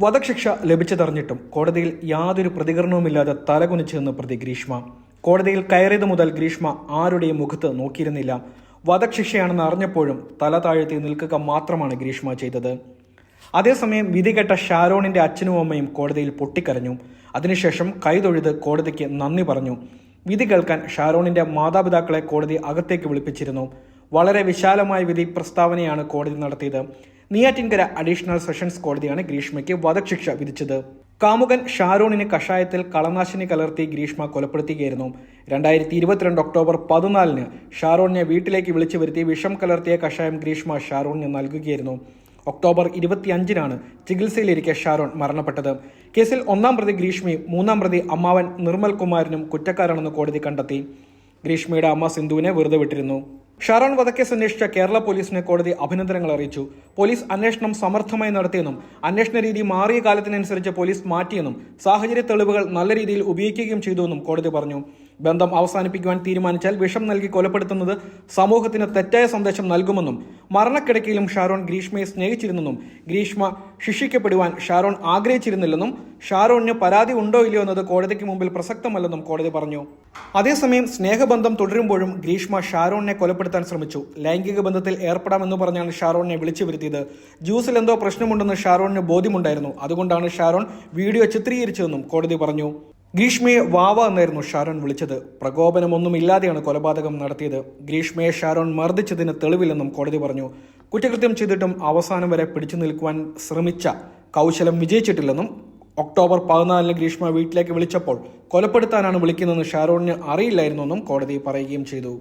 വധശിക്ഷ ലഭിച്ചതറിഞ്ഞിട്ടും കോടതിയിൽ യാതൊരു പ്രതികരണവുമില്ലാതെ തലകുനിച്ചു നിന്ന് പ്രതി ഗ്രീഷ്മ. കോടതിയിൽ കയറിയത് മുതൽ ഗ്രീഷ്മ ആരുടെയും മുഖത്ത് നോക്കിയിരുന്നില്ല. വധശിക്ഷയാണെന്ന് അറിഞ്ഞപ്പോഴും തല താഴ്ത്തി നിൽക്കുക മാത്രമാണ് ഗ്രീഷ്മ ചെയ്തത്. അതേസമയം വിധികെട്ട ഷാരോണിന്റെ അച്ഛനും അമ്മയും കോടതിയിൽ പൊട്ടിക്കരഞ്ഞു. അതിനുശേഷം കൈതൊഴുത് കോടതിക്ക് നന്ദി പറഞ്ഞു. വിധി കേൾക്കാൻ ഷാരോണിന്റെ മാതാപിതാക്കളെ കോടതി അകത്തേക്ക് വിളിപ്പിച്ചിരുന്നു. വളരെ വിശാലമായ വിധി പ്രസ്താവനയാണ് കോടതി നടത്തിയത്. നെയ്യാറ്റിൻകര അഡീഷണൽ സെഷൻസ് കോടതിയാണ് ഗ്രീഷ്മയ്ക്ക് വധശിക്ഷ വിധിച്ചത്. കാമുകൻ ഷാരോണിന് കഷായത്തിൽ കളനാശിനി കലർത്തി ഗ്രീഷ്മ കൊലപ്പെടുത്തുകയായിരുന്നു. രണ്ടായിരത്തി ഇരുപത്തിരണ്ട് ഒക്ടോബർ പതിനാലിന് ഷാരോണിനെ വീട്ടിലേക്ക് വിളിച്ചു വരുത്തി വിഷം കലർത്തിയ കഷായം ഗ്രീഷ്മ ഷാരോണിന് നൽകുകയായിരുന്നു. ഒക്ടോബർ ഇരുപത്തിയഞ്ചിനാണ് ചികിത്സയിലിരിക്കെ ഷാരോൺ മരണപ്പെട്ടത്. കേസിൽ ഒന്നാം പ്രതി ഗ്രീഷ്മയും മൂന്നാം പ്രതി അമ്മാവൻ നിർമ്മൽ കുമാരനും കുറ്റക്കാരാണെന്ന് കോടതി കണ്ടെത്തി. ഗ്രീഷ്മയുടെ അമ്മ സിന്ധുവിനെ വെറുതെ വിട്ടിരുന്നു. ഷാരോൺ വധക്കേസ് അന്വേഷിച്ച കേരള പോലീസിനെ കോടതി അഭിനന്ദനങ്ങൾ അറിയിച്ചു. പോലീസ് അന്വേഷണം സമർത്ഥമായി നടത്തിയെന്നും അന്വേഷണ രീതി മാറിയ കാലത്തിനനുസരിച്ച് പോലീസ് മാറ്റിയെന്നും സാഹചര്യ തെളിവുകൾ നല്ല രീതിയിൽ ഉപയോഗിക്കുകയും ചെയ്തുവെന്നും കോടതി പറഞ്ഞു. ബന്ധം അവസാനിപ്പിക്കുവാൻ തീരുമാനിച്ചാൽ വിഷം നൽകി കൊലപ്പെടുത്തുന്നത് സമൂഹത്തിന് തെറ്റായ സന്ദേശം നൽകുമെന്നും മരണക്കിടക്കയിലും ഷാരോൺ ഗ്രീഷ്മയെ സ്നേഹിച്ചിരുന്നെന്നും ഗ്രീഷ്മ ശിക്ഷിക്കപ്പെടുവാൻ ഷാരോൺ ആഗ്രഹിച്ചിരുന്നില്ലെന്നും ഷാരോണിന് പരാതി ഉണ്ടോ ഇല്ലയോ എന്നത് കോടതിക്ക് മുമ്പിൽ പ്രസക്തമല്ലെന്നും കോടതി പറഞ്ഞു. അതേസമയം സ്നേഹബന്ധം തുടരുമ്പോഴും ഗ്രീഷ്മ ഷാരോണിനെ കൊലപ്പെടുത്താൻ ശ്രമിച്ചു. ലൈംഗിക ബന്ധത്തിൽ ഏർപ്പെടാമെന്ന് പറഞ്ഞാണ് ഷാരോണിനെ വിളിച്ചു വരുത്തിയത്. ജ്യൂസിൽ എന്തോ പ്രശ്നമുണ്ടെന്ന് ഷാരോണിന് ബോധ്യമുണ്ടായിരുന്നു. അതുകൊണ്ടാണ് ഷാരോൺ വീഡിയോ ചിത്രീകരിച്ചതെന്നും കോടതി പറഞ്ഞു. ഗ്രീഷ്മയെ വാവ എന്നായിരുന്നു ഷാരോൺ വിളിച്ചത്. പ്രകോപനമൊന്നുമില്ലാതെയാണ് കൊലപാതകം നടത്തിയത്. ഗ്രീഷ്മയെ ഷാരോൺ മർദ്ദിച്ചതിന് തെളിവില്ലെന്നും കോടതി പറഞ്ഞു. കുറ്റകൃത്യം ചെയ്തിട്ടും അവസാനം വരെ പിടിച്ചു നിൽക്കുവാൻ ശ്രമിച്ച കൗശലം വിജയിച്ചിട്ടില്ലെന്നും ഒക്ടോബർ പതിനാലിന് ഗ്രീഷ്മ വീട്ടിലേക്ക് വിളിച്ചപ്പോൾ കൊലപ്പെടുത്താനാണ് വിളിക്കുന്നതെന്ന് ഷാരോണിന് അറിയില്ലായിരുന്നുവെന്നും കോടതി പറയുകയും ചെയ്തു.